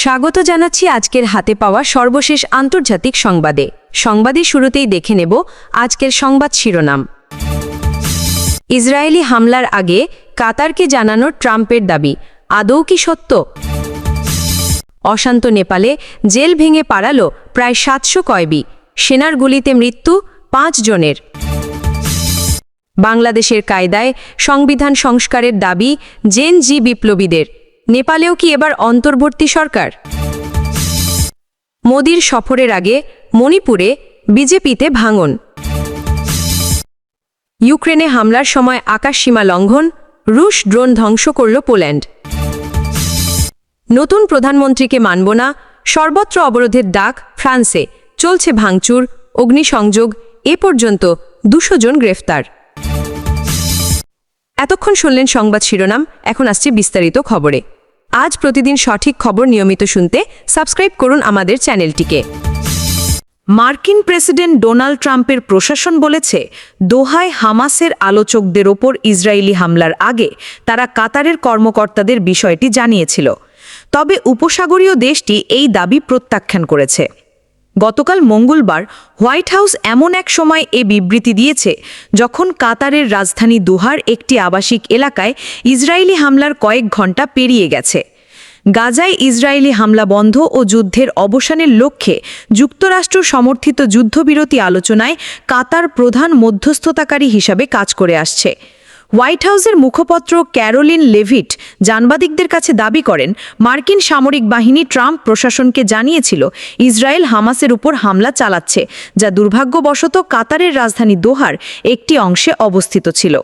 স্বাগত জানাচ্ছি আজকের হাতে পাওয়া সর্বশেষ আন্তর্জাতিক সংবাদে। সংবাদের শুরুতেই দেখে নেব আজকের সংবাদ শিরোনাম। ইসরায়েলি হামলার আগে কাতারকে জানানো ট্রাম্পের দাবি। আদৌ কি সত্য? অশান্ত নেপালে জেল ভেঙে পাড়ালো প্রায় সাতশো কয়বি। সেনার গুলিতে মৃত্যু পাঁচ জনের। বাংলাদেশের কায়দায় সংবিধান সংস্কারের দাবি জেন জি বিপ্লবীদের। নেপালেও কি এবার অন্তর্বর্তী সরকার? মোদির সফরের আগে মণিপুরে বিজেপিতে ভাঙন। ইউক্রেনে হামলার সময় আকাশসীমা লঙ্ঘন, রুশ ড্রোন ধ্বংস করল পোল্যান্ড। নতুন প্রধানমন্ত্রীকে মানব না, সর্বত্র অবরোধের ডাক ফ্রান্সে, চলছে ভাঙচুর, অগ্নিসংযোগ, এ পর্যন্ত দুশো জন গ্রেফতার। এতক্ষণ শুনলেন সংবাদ শিরোনাম, এখন আসছে বিস্তারিত খবরে। আজ প্রতিদিন সঠিক খবর নিয়মিত শুনতে সাবস্ক্রাইব করুন আমাদের চ্যানেলটিকে। মার্কিন প্রেসিডেন্ট ডোনাল্ড ট্রাম্পের প্রশাসন বলেছে, দোহায় হামাসের আলোচকদের ওপর ইসরায়েলি হামলার আগে তারা কাতারের কর্মকর্তাদের বিষয়টি জানিয়েছিল। তবে উপসাগরীয় দেশটি এই দাবি প্রত্যাখ্যান করেছে। গতকাল মঙ্গলবার হোয়াইট হাউস এমন এক সময় এ বিবৃতি দিয়েছে, যখন কাতারের রাজধানী দোহার একটি আবাসিক এলাকায় ইসরায়েলি হামলার কয়েক ঘণ্টা পেরিয়ে গেছে। গাজায় ইসরায়েলি হামলা বন্ধ ও যুদ্ধের অবসানের লক্ষ্যে যুক্তরাষ্ট্র সমর্থিত যুদ্ধবিরতি আলোচনায় কাতার প্রধান মধ্যস্থতাকারী হিসাবে কাজ করে আসছে। হোয়াইট হাউসের মুখপত্র ক্যারোলিন লেভিট জানবাদিকদের কাছে দাবি করেন, মার্কিন সামরিক বাহিনী ট্রাম্প প্রশাসনকে জানিয়েছিল, ইসরায়েল হামাসের উপর হামলা চালাচ্ছে, যা দুর্ভাগ্যবশত কাতারের রাজধানী দোহার একটি অংশে অবস্থিত ছিল।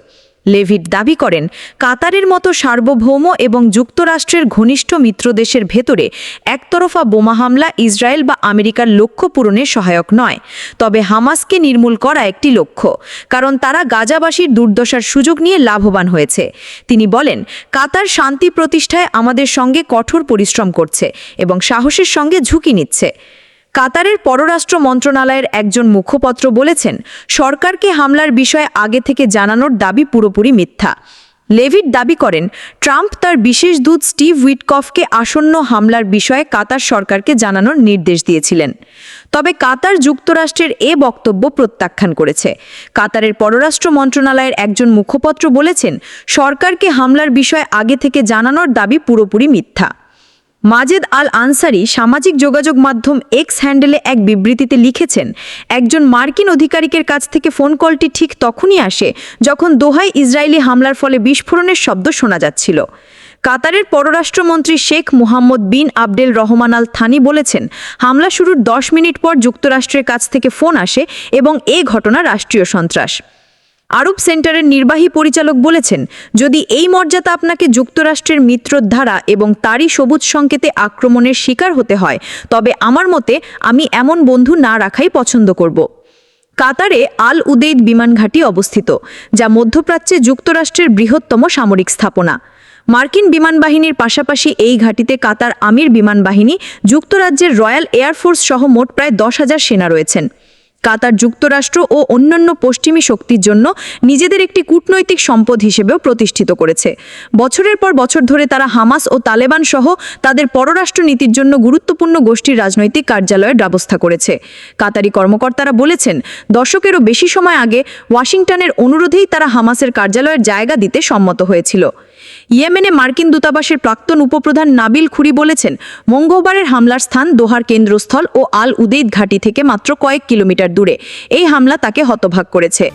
লেভিট দাবি করেন, কাতারের মতো সার্বভৌম এবং যুক্তরাষ্ট্রের ঘনিষ্ঠ মিত্র দেশের ভেতরে একতরফা বোমা হামলা ইসরায়েল বা আমেরিকার লক্ষ্য পূরণে সহায়ক নয়। তবে হামাসকে নির্মূল করা একটি লক্ষ্য, কারণ তারা গাজাবাসীর দুর্দশার সুযোগ নিয়ে লাভবান হয়েছে। তিনি বলেন, কাতার শান্তি প্রতিষ্ঠায় আমাদের সঙ্গে কঠোর পরিশ্রম করছে এবং সাহসের সঙ্গে ঝুঁকি নিচ্ছে। কাতারের পররাষ্ট্র মন্ত্রণালয়ের একজন মুখপত্র বলেছেন, সরকারকে হামলার বিষয়ে আগে থেকে জানানোর দাবি পুরোপুরি মিথ্যা। লেভিট দাবি করেন, ট্রাম্প তার বিশেষ দূত স্টিভ উইটকফকে আসন্ন হামলার বিষয়ে কাতার সরকারকে জানানোর নির্দেশ দিয়েছিলেন। তবে কাতার যুক্তরাষ্ট্রের এ বক্তব্য প্রত্যাখ্যান করেছে। কাতারের পররাষ্ট্র মন্ত্রণালয়ের একজন মুখপত্র বলেছেন, সরকারকে হামলার বিষয়ে আগে থেকে জানানোর দাবি পুরোপুরি মিথ্যা। মাজেদ আল আনসারি সামাজিক যোগাযোগ মাধ্যম এক্স হ্যান্ডেলে এক বিবৃতিতে লিখেছেন, একজন মার্কিন অধিকারিকের কাছ থেকে ফোন কলটি ঠিক তখনই আসে যখন দোহায় ইসরায়েলি হামলার ফলে বিস্ফোরণের শব্দ শোনা যাচ্ছিল। কাতারের পররাষ্ট্রমন্ত্রী Sheikh Muhammad bin Abdel Rahman Al Thani বলেছেন, হামলা শুরুর দশ মিনিট পর যুক্তরাষ্ট্রের কাছ থেকে ফোন আসে এবং এ ঘটনা রাষ্ট্রীয় সন্ত্রাস। আরব সেন্টারের নির্বাহী পরিচালক বলেছেন, যদি এই মর্যাদা আপনাকে যুক্তরাষ্ট্রের মিত্রধারা এবং তারই সবুজ সংকেতে আক্রমণের শিকার হতে হয়, তবে আমার মতে আমি এমন বন্ধু না রাখাই পছন্দ করব। কাতারে আল উদেইদ বিমানঘাঁটি অবস্থিত, যা মধ্যপ্রাচ্যে যুক্তরাষ্ট্রের বৃহত্তম সামরিক স্থাপনা। মার্কিন বিমান বাহিনীর পাশাপাশি এই ঘাঁটিতে কাতার আমির বিমান বাহিনী যুক্তরাজ্যের রয়্যাল এয়ারফোর্স সহ মোট প্রায় দশ হাজার সেনা রয়েছেন। কাতার যুক্তরাষ্ট্র ও অন্যান্য পশ্চিমী শক্তির জন্য নিজেদের একটি কূটনৈতিক সম্পদ হিসেবেও প্রতিষ্ঠিত করেছে। বছরের পর বছর ধরে তারা হামাস ও তালেবান সহ তাদের পররাষ্ট্র নীতির জন্য গুরুত্বপূর্ণ গোষ্ঠীর রাজনৈতিক কার্যালয়ের ব্যবস্থা করেছে। কাতারি কর্মকর্তারা বলেছেন, দশকেরও বেশি সময় আগে ওয়াশিংটনের অনুরোধেই তারা হামাসের কার্যালয়ের জায়গা দিতে সম্মত হয়েছিল। ইয়েমেনে মার্কিন দূতাবাসের প্রাক্তন উপপ্রধান নাবিল খুরি বলেছেন, মঙ্গলবারের হামলার স্থান দোহার কেন্দ্রস্থল ও আল উদেইদ ঘাঁটি থেকে মাত্র কয়েক কিলোমিটার দূরে। এই হামলা তাকে হতভাগ করেছে।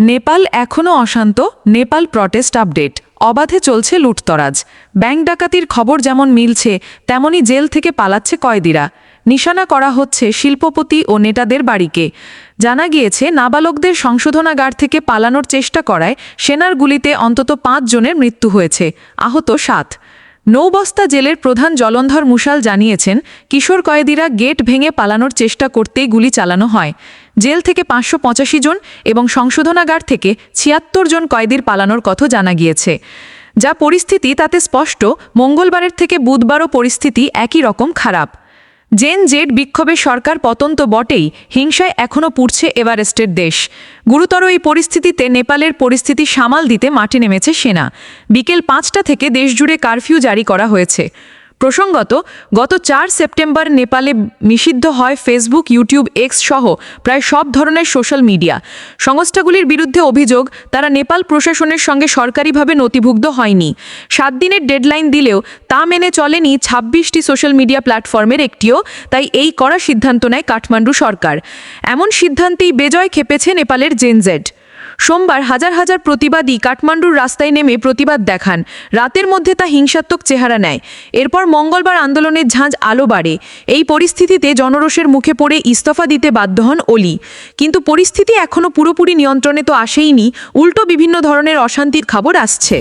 নেপাল এখনও অশান্ত, নেপাল প্রটেস্ট আপডেট, অবাধে চলছে লুটতরাজ। ব্যাংক ডাকাতির খবর যেমন মিলছে, তেমনি জেল থেকে পালাচ্ছে কয়েদিরা। নিশানা করা হচ্ছে শিল্পপতি ও নেতাদের বাড়িকে। জানা গিয়েছে, নাবালকদের সংশোধনাগার থেকে পালানোর চেষ্টা করায় সেনার গুলিতে অন্তত পাঁচ জনের মৃত্যু হয়েছে, আহত সাত। নৌবস্তা জেলের প্রধান জলন্ধর মুশাল জানিয়েছেন, কিশোর কয়েদিরা গেট ভেঙে পালানোর চেষ্টা করতেই গুলি চালানো হয়। জেল থেকে পাঁচশো পঁচাশি জন এবং সংশোধনাগার থেকে ছিয়াত্তর জন কয়েদির পালানোর কথা জানা গিয়েছে। যা পরিস্থিতি তাতে স্পষ্ট, মঙ্গলবারের থেকে বুধবারও পরিস্থিতি একই রকম খারাপ। জেন জেড বিক্ষোভে সরকার পতন তো বটেই, হিংসায় এখনও পুড়ছে এভারেস্টের দেশ। গুরুতর এই পরিস্থিতিতে নেপালের পরিস্থিতি সামাল দিতে মাটি নেমেছে সেনা। বিকেল পাঁচটা থেকে দেশজুড়ে কারফিউ জারি করা হয়েছে। প্রসঙ্গত, গত চার সেপ্টেম্বর নেপালে নিষিদ্ধ হয় ফেসবুক, ইউটিউব এক্স সহ প্রায় সব ধরনের সোশ্যাল মিডিয়া। সংস্থাগুলির বিরুদ্ধে অভিযোগ, তারা নেপাল প্রশাসনের সঙ্গে সরকারিভাবে নথিভুক্ত হয়নি। সাত দিনের ডেডলাইন দিলেও তা মেনে চলেনি ছাব্বিশটি সোশ্যাল মিডিয়া প্ল্যাটফর্মের একটিও, তাই এই কড়া সিদ্ধান্ত নেয় কাঠমান্ডু সরকার। এমন সিদ্ধান্তেই বেজয় খেপেছে নেপালের জেনজেড সোমবার হাজার হাজার প্রতিবাদী কাঠমান্ডুর রাস্তায় নেমে প্রতিবাদ দেখান। রাতের মধ্যে তা হিংসাত্মক চেহারা নেয়। এরপর মঙ্গলবার আন্দোলনের ঝাঁঝ আলো বাড়ে। এই পরিস্থিতিতে জনরোষের মুখে পড়ে ইস্তফা দিতে বাধ্য হন অলি। কিন্তু পরিস্থিতি এখনও পুরোপুরি নিয়ন্ত্রণে তো আসেইনি। উল্টো বিভিন্ন ধরনের অশান্তির খবর আসছে।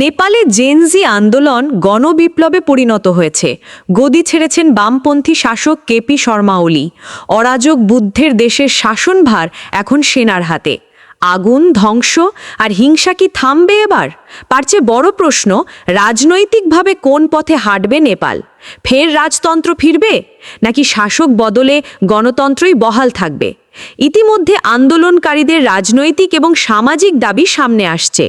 নেপালে জেনজি আন্দোলন গণবিপ্লবে পরিণত হয়েছে। গদি ছেড়েছেন বামপন্থী শাসক কেপি শর্মা ওলি। অরাজক বুদ্ধের দেশের শাসনভার এখন সেনার হাতে। আগুন, ধ্বংস আর হিংসা কি থামবে এবার? চেয়ে বড় প্রশ্ন, রাজনৈতিকভাবে কোন পথে হাঁটবে নেপাল? ফের রাজতন্ত্র ফিরবে? নাকি শাসক বদলে গণতন্ত্রই বহাল থাকবে? ইতিমধ্যে আন্দোলনকারীদের রাজনৈতিক এবং সামাজিক দাবি সামনে আসছে।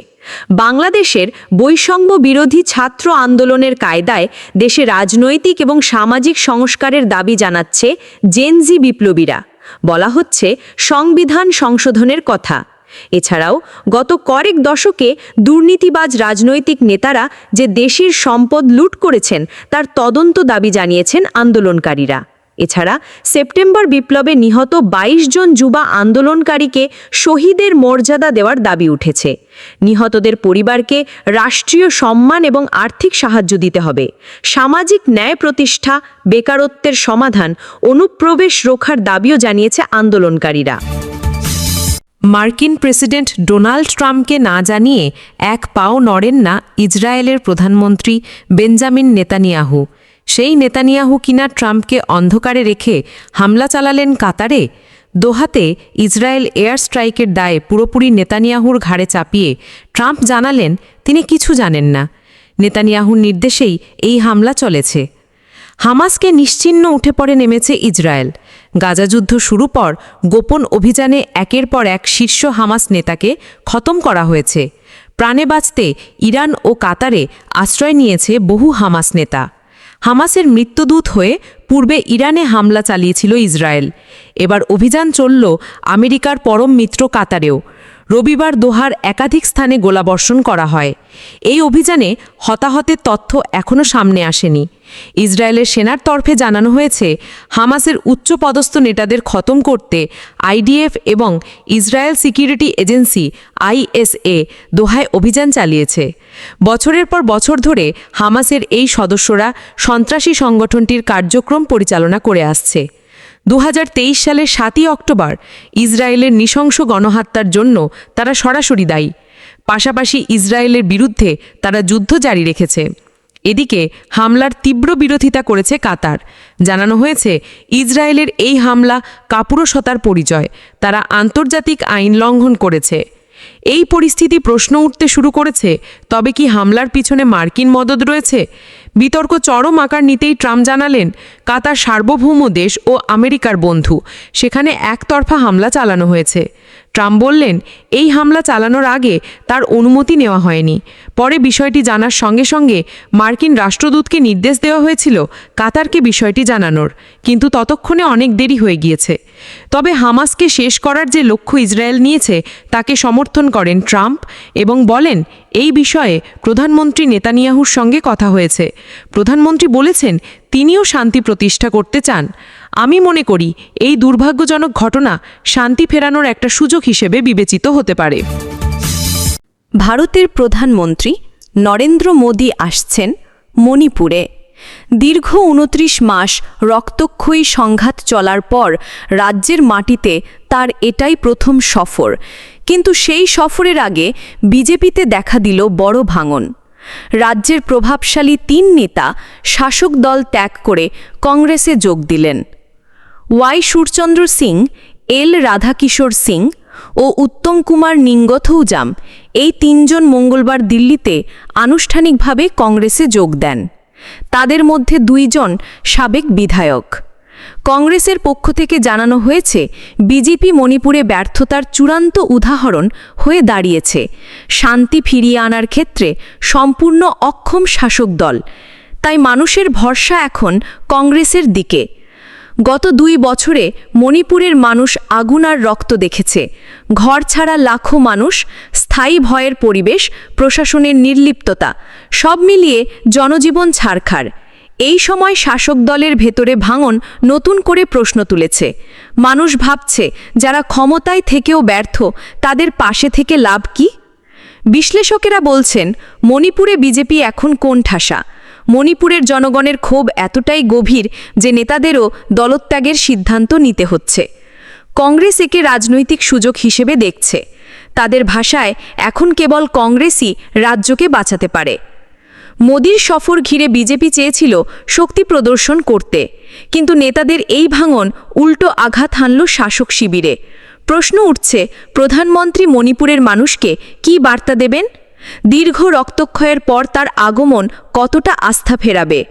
বাংলাদেশের বৈষম্য বিরোধী ছাত্র আন্দোলনের কায়দায় দেশে রাজনৈতিক এবং সামাজিক সংস্কারের দাবি জানাচ্ছে জেনজি বিপ্লবীরা। বলা হচ্ছে, সংবিধান সংশোধনের কথা। এছাড়াও, গত কয়েক দশকে দুর্নীতিবাজ রাজনৈতিক নেতারা যে দেশের সম্পদ লুট করেছেন, তার তদন্ত দাবি জানিয়েছেন আন্দোলনকারীরা। এছাড়া, সেপ্টেম্বর বিপ্লবে নিহত ২২ জন যুবা আন্দোলনকারীকে শহীদের মর্যাদা দেওয়ার দাবি উঠেছে। নিহতদের পরিবারকে রাষ্ট্রীয় সম্মান এবং আর্থিক সাহায্য দিতে হবে। সামাজিক ন্যায় প্রতিষ্ঠা বেকারত্বের সমাধান অনুপ্রবেশ রোখার দাবিও জানিয়েছে আন্দোলনকারীরা। মার্কিন প্রেসিডেন্ট ডোনাল্ড ট্রাম্পকে না জানিয়ে এক পাও নড়েন না ইসরায়েলের প্রধানমন্ত্রী বেঞ্জামিন নেতানিয়াহু। সেই নেতানিয়াহু কিনা ট্রাম্পকে অন্ধকারে রেখে হামলা চালালেন কাতারে দোহাতে ইসরায়েল এয়ার স্ট্রাইকের দায়ে পুরোপুরি নেতানিয়াহুর ঘাড়ে চাপিয়ে ট্রাম্প জানালেন তিনি কিছু জানেন না। নেতানিয়াহুর নির্দেশেই এই হামলা চলেছে। হামাসকে নিশ্চিহ্ন উঠে পড়ে নেমেছে ইসরায়েল। গাজা যুদ্ধ শুরু পর গোপন অভিযানে একের পর এক শীর্ষ হামাস নেতাকে খতম করা হয়েছে। প্রাণে বাঁচতে ইরান ও কাতারে আশ্রয় নিয়েছে বহু হামাস নেতা। হামাসের মৃত্যুদূত হয়ে পূর্বে ইরানে হামলা চালিয়েছিল ইসরায়েল। এবার অভিযান চলল আমেরিকার পরম মিত্র কাতারেও। রবিবার দোহার একাধিক স্থানে গোলাবর্ষণ করা হয়। এই অভিযানে হতাহতের তথ্য এখনও সামনে আসেনি। ইসরায়েলের সেনার তরফে জানানো হয়েছে, হামাসের উচ্চপদস্থ নেতাদের খতম করতে আইডিএফ এবং ইসরায়েল সিকিউরিটি এজেন্সি আইএসএ দোহায় অভিযান চালিয়েছে। বছরের পর বছর ধরে হামাসের এই সদস্যরা সন্ত্রাসী সংগঠনটির কার্যক্রম পরিচালনা করে আসছে। দু হাজার তেইশ সালের সাতই অক্টোবর ইসরায়েলের নৃশংস গণহত্যার জন্য তারা সরাসরি দায়ী। পাশাপাশি ইসরায়েলের বিরুদ্ধে তারা যুদ্ধ জারি রেখেছে। এদিকে হামলার তীব্র বিরোধিতা করেছে কাতার। জানানো হয়েছে, ইসরায়েলের এই হামলা কাপুরসতার পরিচয়। তারা আন্তর্জাতিক আইন লঙ্ঘন করেছে। এই পরিস্থিতি প্রশ্ন উঠতে শুরু করেছে। তবে কি হামলার পিছনে মার্কিন মদত রয়েছে? বিতর্ক চরম আকার নিতেই ট্রাম্প জানালেন, কাতার সার্বভৌম দেশ ও আমেরিকার বন্ধু। সেখানে একতরফা হামলা চালানো হয়েছে। ট্রাম্প বললেন, এই হামলা চালানোর আগে তার অনুমতি নেওয়া হয়নি। পরে বিষয়টি জানার সঙ্গে সঙ্গে মার্কিন রাষ্ট্রদূতকে নির্দেশ দেওয়া হয়েছিল কাতারকে বিষয়টি জানানোর। কিন্তু ততক্ষণে অনেক দেরি হয়ে গিয়েছে। তবে হামাসকে শেষ করার যে লক্ষ্য ইসরায়েল নিয়েছে, তাকে সমর্থন করেন ট্রাম্প এবং বলেন, এই বিষয়ে প্রধানমন্ত্রী নেতানিয়াহুর সঙ্গে কথা হয়েছে। প্রধানমন্ত্রী বলেছেন, তিনিও শান্তি প্রতিষ্ঠা করতে চান। আমি মনে করি এই দুর্ভাগ্যজনক ঘটনা শান্তি ফেরানোর একটা সুযোগ হিসেবে বিবেচিত হতে পারে। ভারতের প্রধানমন্ত্রী নরেন্দ্র মোদী আসছেন মণিপুরে। দীর্ঘ উনত্রিশ মাস রক্তক্ষয়ী সংঘাত চলার পর রাজ্যের মাটিতে তার এটাই প্রথম সফর। কিন্তু সেই সফরের আগে বিজেপিতে দেখা দিল বড় ভাঙন। রাজ্যের প্রভাবশালী তিন নেতা শাসক দল ত্যাগ করে কংগ্রেসে যোগ দিলেন। ওয়াই সুরচন্দ্র সিং, এল রাধাকিশোর সিং ও উত্তম কুমার নিঙ্গথৌজাম এই তিনজন মঙ্গলবার দিল্লিতে আনুষ্ঠানিকভাবে কংগ্রেসে যোগ দেন। তাদের মধ্যে দুইজন সাবেক বিধায়ক। কংগ্রেসের পক্ষ থেকে জানানো হয়েছে, বিজেপি মণিপুরে ব্যর্থতার চূড়ান্ত উদাহরণ হয়ে দাঁড়িয়েছে। শান্তি ফিরিয়ে আনার ক্ষেত্রে সম্পূর্ণ অক্ষম শাসক দল। তাই মানুষের ভরসা এখন কংগ্রেসের দিকে। গত দুই বছরে মণিপুরের মানুষ আগুন আর রক্ত দেখেছে। ঘর ছাড়া লাখো মানুষ, স্থায়ী ভয়ের পরিবেশ, প্রশাসনের নির্লিপ্ততা, সব মিলিয়ে জনজীবন ছাড়খাড় এই সময় শাসক দলের ভেতরে ভাঙন নতুন করে প্রশ্ন তুলেছে। মানুষ ভাবছে, যারা ক্ষমতায় থেকেও ব্যর্থ, তাদের পাশে থেকে লাভ কি? বিশ্লেষকেরা বলছেন, মণিপুরে বিজেপি এখন কোন ঠাসা মণিপুরের জনগণের ক্ষোভ এতটাই গভীর যে নেতাদেরও দলত্যাগের সিদ্ধান্ত নিতে হচ্ছে। কংগ্রেস একে রাজনৈতিক সুযোগ হিসেবে দেখছে। তাদের ভাষায় এখন কেবল কংগ্রেসই রাজ্যকে বাঁচাতে পারে। মোদির সফর ঘিরে বিজেপি চেয়েছিল শক্তি প্রদর্শন করতে। কিন্তু নেতাদের এই ভাঙন উল্টো আঘাত হানল শাসক শিবিরে। প্রশ্ন উঠছে, প্রধানমন্ত্রী মণিপুরের মানুষকে কি বার্তা দেবেন? দীর্ঘ রক্তক্ষয়ের পর তার আগমন কতটা আস্থা ফেরাবে?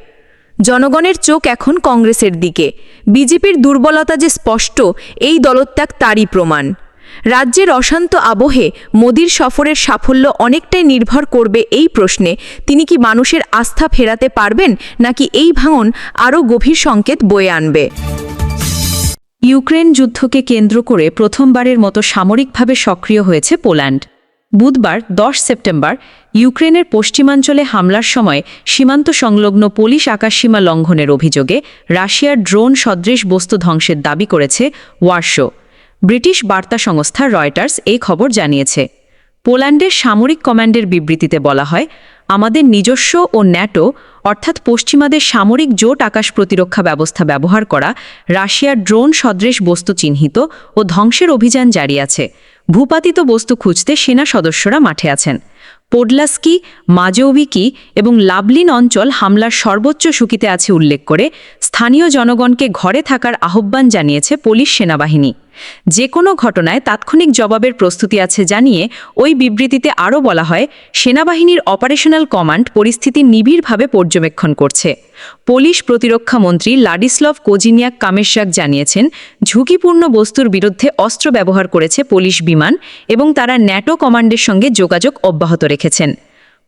জনগণের চোখ এখন কংগ্রেসের দিকে। বিজেপির দুর্বলতা যে স্পষ্ট, এই দলত্যাগ তারই প্রমাণ। রাজ্যের অশান্ত আবহে মোদির সফরের সাফল্য অনেকটাই নির্ভর করবে এই প্রশ্নে। তিনি কি মানুষের আস্থা ফেরাতে পারবেন, নাকি এই ভাঙন আরও গভীর সংকেত বয়ে আনবে? ইউক্রেন যুদ্ধকে কেন্দ্র করে প্রথমবারের মতো সামরিকভাবে সক্রিয় হয়েছে পোল্যান্ড। বুধবার দশ সেপ্টেম্বর ইউক্রেনের পশ্চিমাঞ্চলে হামলার সময় সীমান্ত সংলগ্ন পুলিশ আকাশসীমা লঙ্ঘনের অভিযোগে রাশিয়ার ড্রোন সদৃশ বস্তু ধ্বংসের দাবি করেছে ওয়ার্শো। ব্রিটিশ বার্তা সংস্থা রয়টার্স এই খবর জানিয়েছে। পোল্যান্ডের সামরিক কমান্ডের বিবৃতিতে বলা হয়, আমাদের নিজস্ব ও ন্যাটো, অর্থাৎ পশ্চিমাদের সামরিক জোট আকাশ প্রতিরক্ষা ব্যবস্থা ব্যবহার করা রাশিয়ার ড্রোন সদৃশ বস্তু চিহ্নিত ও ধ্বংসের অভিযান জারি আছে। ভূপাতিত বস্তু খুঁজতে সেনা সদস্যরা মাঠে আছেন। পোডলাস্কি মাজৌবিকি এবং লাবলিন অঞ্চল হামলার সর্বোচ্চ ঝুঁকিতে আছে উল্লেখ করে স্থানীয় জনগণকে ঘরে থাকার আহ্বান জানিয়েছে পুলিশ সেনাবাহিনী। যে কোনো ঘটনায় তাৎক্ষণিক জবাবের প্রস্তুতি আছে জানিয়ে ওই বিবৃতিতে আরও বলা হয়, সেনাবাহিনীর অপারেশনাল কমান্ড পরিস্থিতি নিবিড়ভাবে পর্যবেক্ষণ করছে। পুলিশ প্রতিরক্ষা মন্ত্রী লাডিস্লভ কোজিনিয়াক কামেশাক জানিয়েছেন, ঝুঁকিপূর্ণ বস্তুর বিরুদ্ধে অস্ত্র ব্যবহার করেছে পুলিশ বিমান এবং তারা ন্যাটো কমান্ডের সঙ্গে যোগাযোগ অব্যাহত রেখেছেন।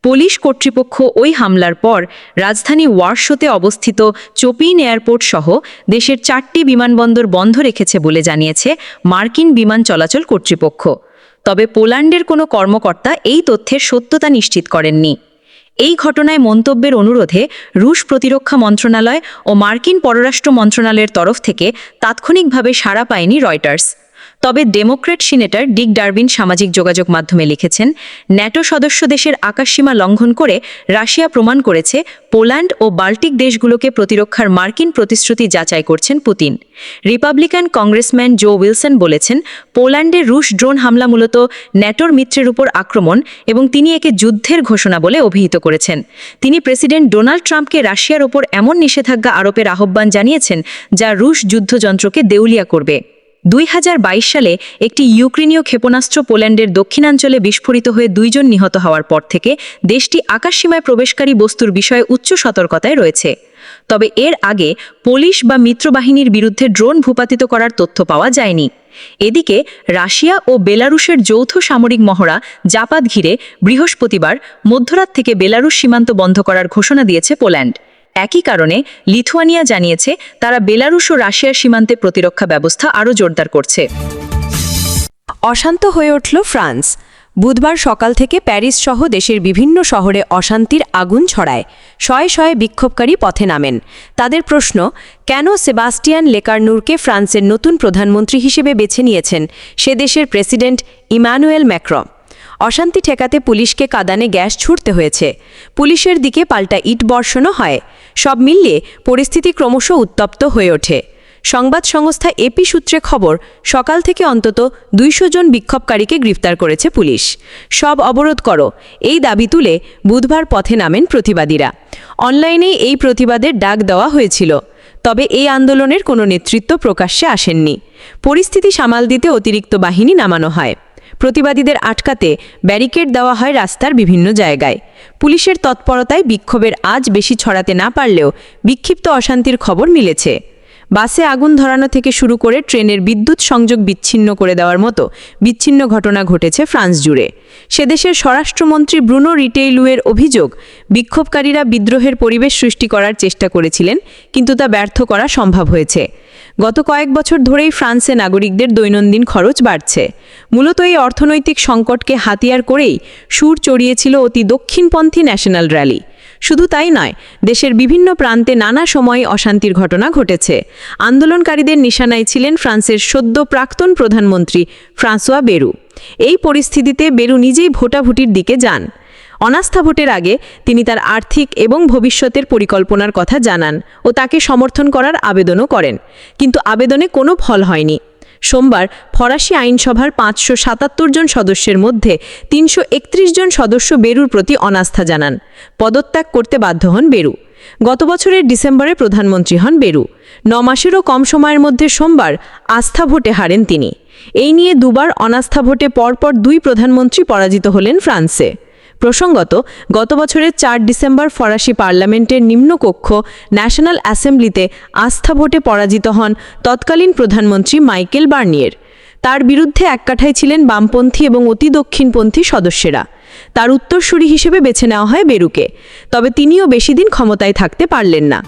পুলিশ কর্তৃপক্ষ ওই হামলার পর রাজধানী ওয়ার্শোতে অবস্থিত চোপিন এয়ারপোর্ট সহ দেশের চারটি বিমানবন্দর বন্ধ রেখেছে বলে জানিয়েছে মার্কিন বিমান চলাচল কর্তৃপক্ষ। তবে পোল্যান্ডের কোনো কর্মকর্তা এই তথ্যের সত্যতা নিশ্চিত করেননি। এই ঘটনায় মন্তব্যের অনুরোধে রুশ প্রতিরক্ষা মন্ত্রণালয় ও মার্কিন পররাষ্ট্র মন্ত্রণালয়ের তরফ থেকে তাৎক্ষণিকভাবে সাড়া পায়নি রয়টার্স। তবে ডেমোক্রেট সিনেটর ডিক ডারবিন সামাজিক যোগাযোগ মাধ্যমে লিখেছেন, ন্যাটো সদস্য দেশের আকাশসীমা লঙ্ঘন করে রাশিয়া প্রমাণ করেছে পোল্যান্ড ও বাল্টিক দেশগুলোকে প্রতিরক্ষার মার্কিন প্রতিশ্রুতি যাচাই করছেন Putin. Republican congressman Joe Wilson বলেছেন, পোল্যান্ডে রুশ ড্রোন হামলা মূলত ন্যাটোর মিত্রের উপর আক্রমণ এবং তিনি একে যুদ্ধের ঘোষণা বলে অভিহিত করেছেন। তিনি প্রেসিডেন্ট ডোনাল্ড ট্রাম্পকে রাশিয়ার ওপর এমন নিষেধাজ্ঞা আরোপের আহ্বান জানিয়েছেন যা রুশ যুদ্ধযন্ত্রকে দেউলিয়া করবে। দুই হাজার বাইশ সালে একটি ইউক্রেনীয় ক্ষেপণাস্ত্র পোল্যান্ডের দক্ষিণাঞ্চলে বিস্ফোরিত হয়ে দুইজন নিহত হওয়ার পর থেকে দেশটি আকাশসীমায় প্রবেশকারী বস্তুর বিষয়ে উচ্চ সতর্কতায় রয়েছে। তবে এর আগে পুলিশ বা মিত্রবাহিনীর বিরুদ্ধে ড্রোন ভূপাতিত করার তথ্য পাওয়া যায়নি। এদিকে রাশিয়া ও বেলারুশের যৌথ সামরিক মহড়া জাপাত ঘিরে বৃহস্পতিবার মধ্যরাত থেকে বেলারুশ সীমান্ত বন্ধ করার ঘোষণা দিয়েছে পোল্যান্ড। একই কারণে লিথুয়ানিয়া জানিয়েছে তারা বেলারুশ ও রাশিয়ার সীমান্তে প্রতিরক্ষা ব্যবস্থা আরও জোরদার করছে। অশান্ত হয়ে উঠল ফ্রান্স। বুধবার সকাল থেকে প্যারিস সহ দেশের বিভিন্ন শহরে অশান্তির আগুন ছড়ায়। শয়ে শয়ে বিক্ষোভকারী পথে নামেন। তাদের প্রশ্ন, কেন সেবাস্টিয়ান লেকার্নুরকে ফ্রান্সের নতুন প্রধানমন্ত্রী হিসেবে বেছে নিয়েছেন সে দেশের প্রেসিডেন্ট ইমানুয়েল ম্যাক্রম অশান্তি ঠেকাতে পুলিশকে কাদানে গ্যাস ছুটতে হয়েছে। পুলিশের দিকে পাল্টা ইট বর্ষণও হয়। সব মিলিয়ে পরিস্থিতি ক্রমশ উত্তপ্ত হয়ে ওঠে। সংবাদ সংস্থা এপি সূত্রে খবর, সকাল থেকে অন্তত দুইশো জন বিক্ষোভকারীকে গ্রেফতার করেছে পুলিশ। সব অবরোধ করো, এই দাবি তুলে বুধবার পথে নামেন প্রতিবাদীরা। অনলাইনে এই প্রতিবাদের ডাক দেওয়া হয়েছিল। তবে এই আন্দোলনের কোনো নেতৃত্ব প্রকাশ্যে আসেননি। পরিস্থিতি সামাল দিতে অতিরিক্ত বাহিনী নামানো হয়। প্রতিবাদীদের আটকাতে ব্যারিকেড দেওয়া হয় রাস্তার বিভিন্ন জায়গায়। পুলিশের তৎপরতায় বিক্ষোভের আজ বেশি ছড়াতে না পারলেও বিক্ষিপ্ত অশান্তির খবর মিলেছে। বাসে আগুন ধরানো থেকে শুরু করে ট্রেনের বিদ্যুৎ সংযোগ বিচ্ছিন্ন করে দেওয়ার মতো বিচ্ছিন্ন ঘটনা ঘটেছে ফ্রান্স জুড়ে। সেদেশের স্বরাষ্ট্রমন্ত্রী ব্রুনো রিটেইলুয়ের অভিযোগ, বিক্ষোভকারীরা বিদ্রোহের পরিবেশ সৃষ্টি করার চেষ্টা করেছিলেন, কিন্তু তা ব্যর্থ করা সম্ভব হয়েছে। গত কয়েক বছর ধরেই ফ্রান্সে নাগরিকদের দৈনন্দিন খরচ বাড়ছে। মূলত এই অর্থনৈতিক সংকটকে হাতিয়ার করেই সুর চড়িয়েছিল অতি দক্ষিণপন্থী ন্যাশনাল র্যালি। শুধু তাই নয়, দেশের বিভিন্ন প্রান্তে নানা সময়ে অশান্তির ঘটনা ঘটেছে। আন্দোলনকারীদের নিশানায় ছিলেন ফ্রান্সের সদ্য প্রাক্তন প্রধানমন্ত্রী ফ্রাঁসোয়া বেরু। এই পরিস্থিতিতে বেরু নিজেই ভোটাভুটির দিকে যান। অনাস্থা ভোটের আগে তিনি তার আর্থিক এবং ভবিষ্যতের পরিকল্পনার কথা জানান ও তাকে সমর্থন করার আবেদনও করেন। কিন্তু আবেদনে কোনো ফল হয়নি। সোমবার ফরাসি আইনসভার পাঁচশো সাতাত্তর জন সদস্যের মধ্যে তিনশো একত্রিশ জন সদস্য বেরুর প্রতি অনাস্থা জানান। পদত্যাগ করতে বাধ্য হন বেরু। গত বছরের ডিসেম্বরে প্রধানমন্ত্রী হন বেরু। ন মাসেরও কম সময়ের মধ্যে সোমবার আস্থা ভোটে হারেন তিনি। এই নিয়ে দুবার অনাস্থা ভোটে পরপর দুই প্রধানমন্ত্রী পরাজিত হলেন ফ্রান্সে। প্রসঙ্গত, গত বছরের চার ডিসেম্বর ফরাসি পার্লামেন্টের নিম্নকক্ষ ন্যাশনাল অ্যাসেম্বলিতে আস্থা ভোটে পরাজিত হন তৎকালীন প্রধানমন্ত্রী মাইকেল বার্নিয়ের। তার বিরুদ্ধে এককাঠায় ছিলেন বামপন্থী এবং অতি দক্ষিণপন্থী সদস্যেরা। তার উত্তরসূরি হিসেবে বেছে নেওয়া হয় বেরুকে, তবে তিনিও বেশি দিন ক্ষমতায় থাকতে পারলেন না।